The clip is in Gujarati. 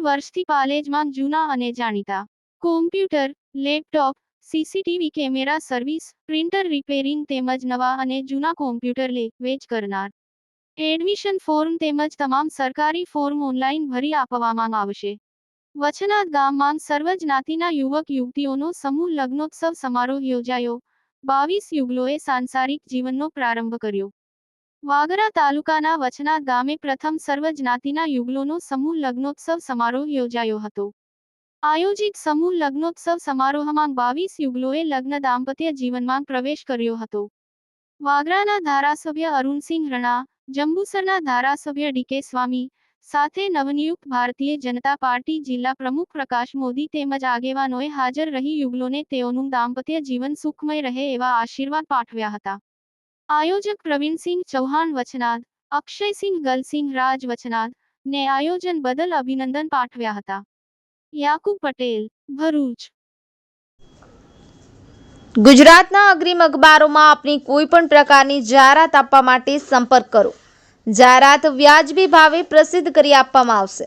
વર્ષથી પાલેજમાં જૂના અને જાણીતા. Computer, laptop CCTV camera service, printer repairing તેમજ નવા અને જૂના કોમ્પ્યુટર લે, વેચ કરનાર. એડમિશન ફોર્મ તેમજ તમામ સરકારી ફોર્મ ઓનલાઈન ભરી આપવામાં આવશે. વચનાથ ગામમાં સર્વ જ્ઞાતિના યુવક યુવતીઓનો સમૂહ લગ્નોત્સવ સમારોહ યોજાયો. બાવીસ યુગલોએ સાંસારિક જીવનનો પ્રારંભ કર્યો. વાગરા તાલુકાના વચનાથ ગામે પ્રથમ સર્વ જ્ઞાતિના યુગલોનો સમૂહ લગ્નોત્સવ સમારોહ યોજાયો હતો. આયોજિત સમૂહ લગ્નોત્સવ સમારોહમાં બાવીસ યુગલોએ લગ્ન દાંપત્ય જીવનમાં પ્રવેશ કર્યો હતો. વાગરાના ધારાસભ્ય અરુણસિંહ રણા, જંબુસરના ધારાસભ્ય ડીકે સ્વામી, સાથે નવનિયુક્ત ભારતીય જનતા પાર્ટી જિલ્લા પ્રમુખ પ્રકાશ મોદી તેમજ આગેવાનોએ હાજર રહી યુગલોને તેઓનું દાંપત્ય જીવન સુખમય રહે એવા આશીર્વાદ પાઠવ્યા હતા. આયોજક પ્રવીણસિંહ ચૌહાણ વચનાદ અક્ષયસિંહ ગલસિંહ રાજ વચનાદ ને આયોજન બદલ અભિનંદન પાઠવ્યા હતા. યાકુબ પટેલ, ભરૂચ. ગુજરાતના અગ્રીમ અખબારોમાં આપની કોઈ પણ પ્રકારની જાહેરાત આપવા માટે સંપર્ક કરો. જાહેરાત વ્યાજબી ભાવે પ્રસિદ્ધ કરી આપવામાં આવશે.